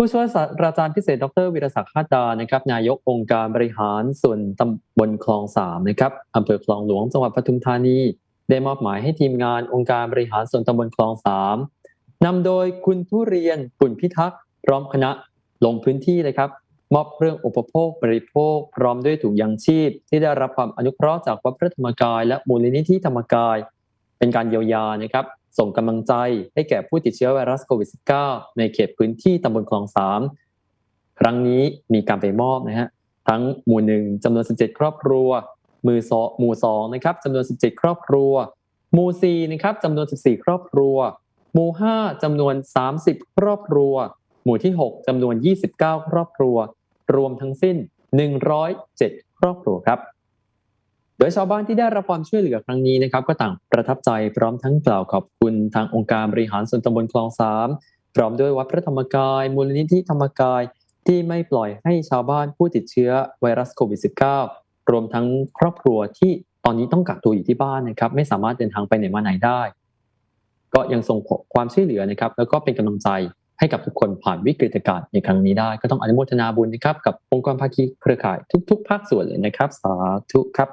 ผู้ช่วยศาสตราจารย์พิเศษ ดรวิรศักดิ์คาดานะครับ นายกองค์การบริหารส่วนตำบลคลองสามนะครับอำเภอคลองหลวงจังหวัดปทุมธานี ได้มอบหมายให้ทีมงานองค์การบริหารส่วนตำบลคลองสามนำโดยคุณทุเรียนปุ่นพิทักษ์พร้อมคณะลงพื้นที่เลยครับมอบเครื่องอุปโภคบริโภค พร้อมด้วยถุงยางชีพ ที่ได้รับความอนุเคราะห์จากวัดพระธรรมกาย และมูลนิธิธรรมกาย เป็นการเยียวยานะครับ ส่งกำลังใจให้แก่ผู้ติดเชื้อไวรัสโควิด -19 ในเขตพื้นที่ตำบลคลองสามครั้งนี้มีการไปมอบนะฮะทั้งหมู่หนึ่งจำนวน 17 ครอบครัว มือสองหมู่สองนะครับจำนวน 17 ครอบครัว หมู่สี่นะครับจำนวน 14 ครอบครัว หมู่ห้าจำนวน 30 ครอบครัว หมู่ที่ 6จำนวน 29 ครอบครัว รวมทั้งสิ้น 107 ครอบครัวครับ โดยชาวบ้านที่ได้รับความช่วยเหลือครั้งนี้นะครับก็ต่างประทับใจพร้อมทั้งกล่าวขอบคุณทางองค์การบริหารส่วนตำบลคลองสามพร้อมด้วยวัดพระธรรมกาย มูลนิธิธรรมกายที่ไม่ปล่อยให้ชาวบ้านผู้ติดเชื้อไวรัสโควิด -19 รวมทั้งครอบครัวที่ตอนนี้ต้องกักตัวอยู่ที่บ้านนะครับไม่สามารถเดินทางไปไหนมาไหนได้ ก็ยังส่งความช่วยเหลือนะครับ แล้วก็เป็นกำลังใจให้กับทุกคนผ่านวิกฤตการณ์ในครั้งนี้ได้ ก็ต้องอนุโมทนาบุญนะครับกับองค์กรภาคีเครือข่ายทุก ๆ ภาคส่วนเลยนะครับ สาธุครับ